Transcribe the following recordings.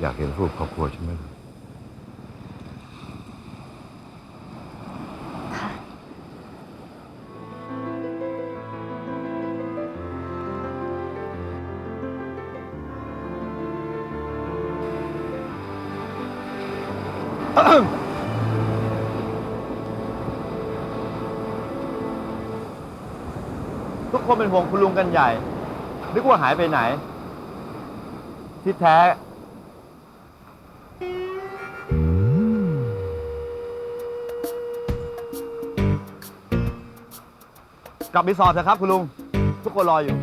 อยากเห็นรูปครอบครัวใช่ไหมทุกคนเป็นห่วงคุณลุงกันใหญ่ นึกว่าหายไปไหน ที่แท้ กลับรีสอร์ทเถอะครับคุณลุงทุกคนรออยู่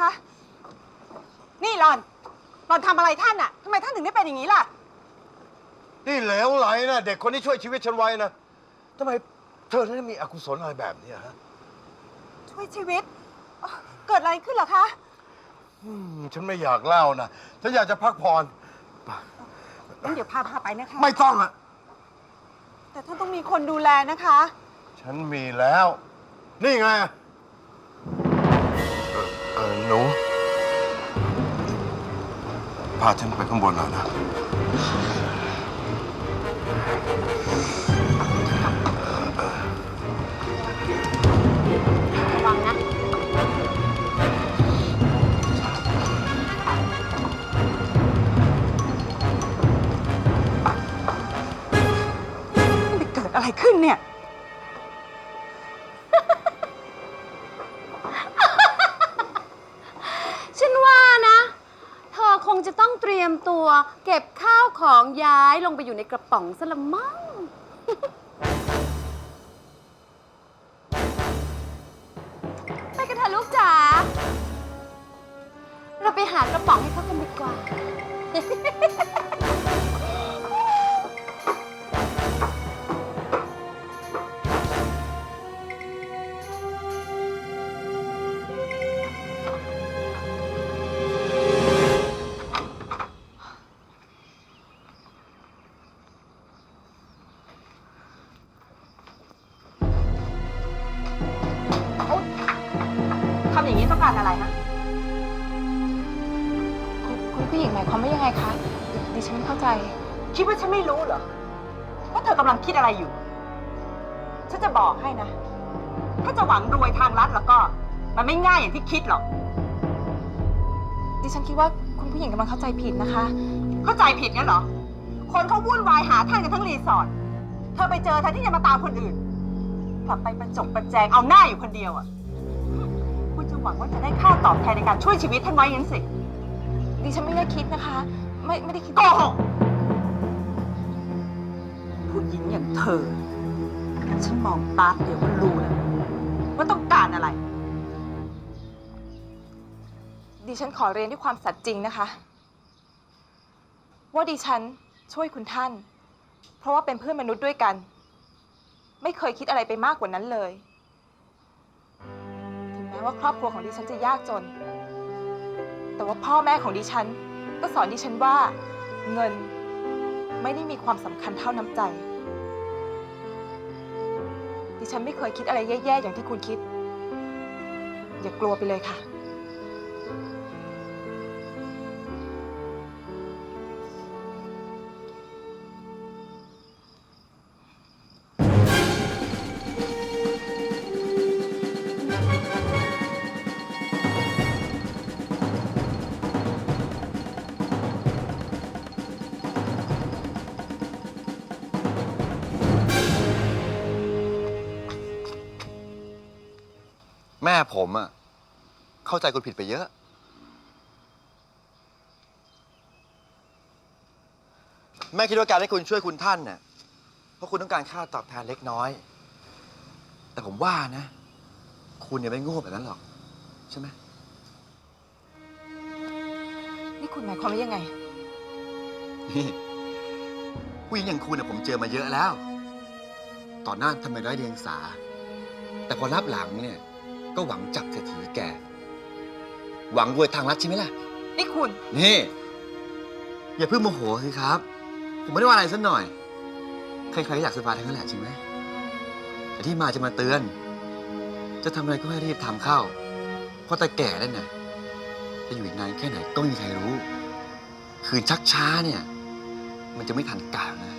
คะ นี่หลอน หลอนทำอะไรท่านอะทำไมท่านถึงได้เป็นอย่างนี้ล่ะ นี่เหลวไหลนะเด็กคนนี้ช่วยชีวิตฉันไว้นะทำไมเธอถึงได้มีอกุศลอะไรแบบนี้ฮะช่วยชีวิตเอ่อเกิดอะไรขึ้นเหรอคะ อืมฉันไม่อยากเล่านะฉันอยากจะพักผ่อนงั้นเดี๋ยวพาพาไปนะคะ ไม่ต้องอะแต่ท่านต้องมีคนดูแลนะคะ ฉันมีแล้ว นี่ไงเออาฉันไปข้างบนหน่อยนะ ระวังนะ มันไปเกิดอะไรขึ้นเนี่ย งจะต้องเตรียมตัว เก็บข้าวของย้ายลงไปอยู่ในกระป๋องซะละมั้ง การอะไรนะ คุณผู้หญิงหมายความว่ายังไงคะดิดิฉันไม่เข้าใจ คิดว่าฉันไม่รู้เหรอ ว่าเธอกำลังคิดอะไรอยู่ ฉันจะบอกให้นะ ถ้าจะหวังรวยทางลัดแล้วก็ มันไม่ง่ายอย่างที่คิดหรอก ดิฉันคิดว่าคุณผู้หญิงกำลังเข้าใจผิดนะคะ เข้าใจผิดงั้นเหรอ คนเขาวุ่นวายหาท่านกันทั้งรีสอร์ท เธอไปเจอแทนที่จะมาตามคนอื่น กลับไปประจบประแจงเอาหน้าอยู่คนเดียวอะ คุณจะหวังว่าจะได้ค่าตอบแทนในการช่วยชีวิตท่านไว้งั้นสิ ดิฉันไม่ได้คิดนะคะ ไม่ไม่ได้คิดโกหกผู้หญิงอย่างเธอ ฉันมองตาเดียวก็รู้แล้วว่าต้องการอะไร ดิฉันขอเรียนด้วยความสัตย์จริงนะคะ ว่าดิฉันช่วยคุณท่าน เพราะว่าเป็นเพื่อนมนุษย์ด้วยกัน ไม่เคยคิดอะไรไปมากกว่านั้นเลยถึงแม้ว่าครอบครัวของดิฉันจะยากจน แต่ว่าพ่อแม่ของดิฉัน ก็สอนดิฉันว่าเงินไม่ได้มีความสำคัญเท่าน้ำใจ ดิฉันไม่เคยคิดอะไรแย่ๆอย่างที่คุณคิด อย่ากลัวไปเลยค่ะ แม่ผมอะเข้าใจคุณผิดไปเยอะ แม่คิดว่าการให้คุณช่วยคุณท่านน่ะเพราะคุณต้องการค่าตอบแทนเล็กน้อย แต่ผมว่านะ คุณเนี่ยไม่โง่แบบนั้นหรอก ใช่ไหมนี่คุณหมายความว่ายังไง นี่ผู้หญิงอย่างคุณน่ะผมเจอมาเยอะแล้ว ตอนหน้าทำไมร้อยเดียงสา แต่พอรับหลังเนี่ย ก็หวังจับเศรษฐีแก หวังรวยทางลัดใช่ไหมล่ะ นี่คุณ นี่ อย่าเพิ่งโมโหสิครับ ผมไม่ได้ว่าอะไรสักหน่อย ใครๆก็อยากสบายทั้งนั้นแหละจริงไหมแต่ที่มาจะมาเตือน จะทำอะไรก็ให้รีบทำเข้า เพราะแต่แก่แล้วเนี่ยจะอยู่อีกนานแค่ไหนก็ไม่มีใครรู้ คืนชักช้าเนี่ย มันจะไม่ทันการนะ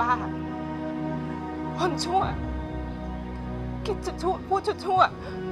บ้า คนชั่ว คิดชั่วพูดชั่วๆ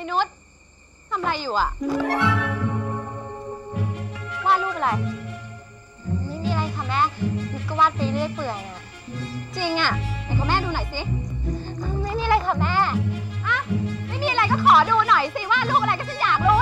ยายนุชทำอะไรอยู่อะวาดรูปอะไร ไม่มีอะไรค่ะแม่นุชก็วาดไปเรื่อยเปื่อยอะจริงอะไหนขอแม่ดูหน่อยสิ ไม่มีอะไรค่ะแม่ อะ ไม่มีอะไรก็ขอดูหน่อยสิวาดรูปอะไรก็ฉันอยากรู้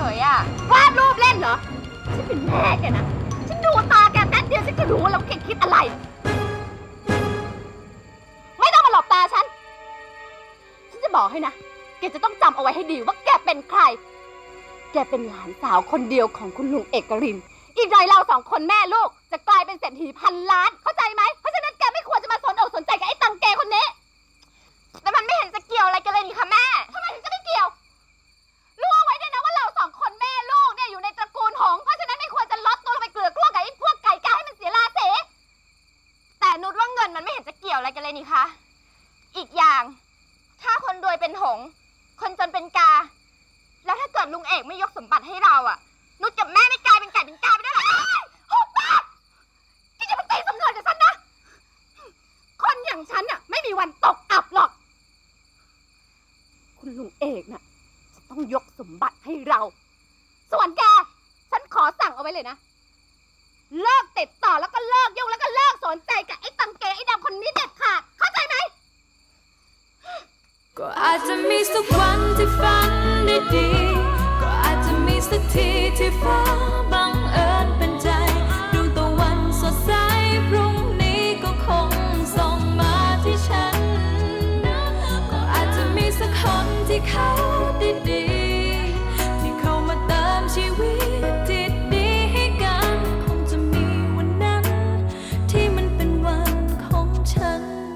ฉยๆอะวาดรูปเล่นเหรอ ฉันเป็นแม่แกนะ ฉันดูตาแกแป๊บเดียวฉันก็รู้แล้วแกคิดอะไร ไม่ต้องมาหลบตาฉัน ฉันจะบอกให้นะ แกจะต้องจำเอาไว้ให้ดีว่าแกเป็นใคร แกเป็นหลานสาวคนเดียวของคุณลุงเอกริน อีกหน่อยเราสองคนแม่ลูก จะกลายเป็นเศรษฐีพันล้าน เข้าใจไหม เพราะฉะนั้นแกไม่ควรจะมาสนอกสนใจกับไอ้ตังเกคนนี้ แต่มันไม่เห็นจะเกี่ยวอะไรกันเลยนี่ค่ะแม่ ติดต่อแล้วก็เลิกยุ่งแล้วก็เลิกสนใจกับไอ้ตังเกไอ้ดำคนนี้เด็ดขาดเข้าใจไหม ก็อาจจะมีสักวันที่ฝันได้ดี ก็อาจจะมีสักทีที่ฟ้า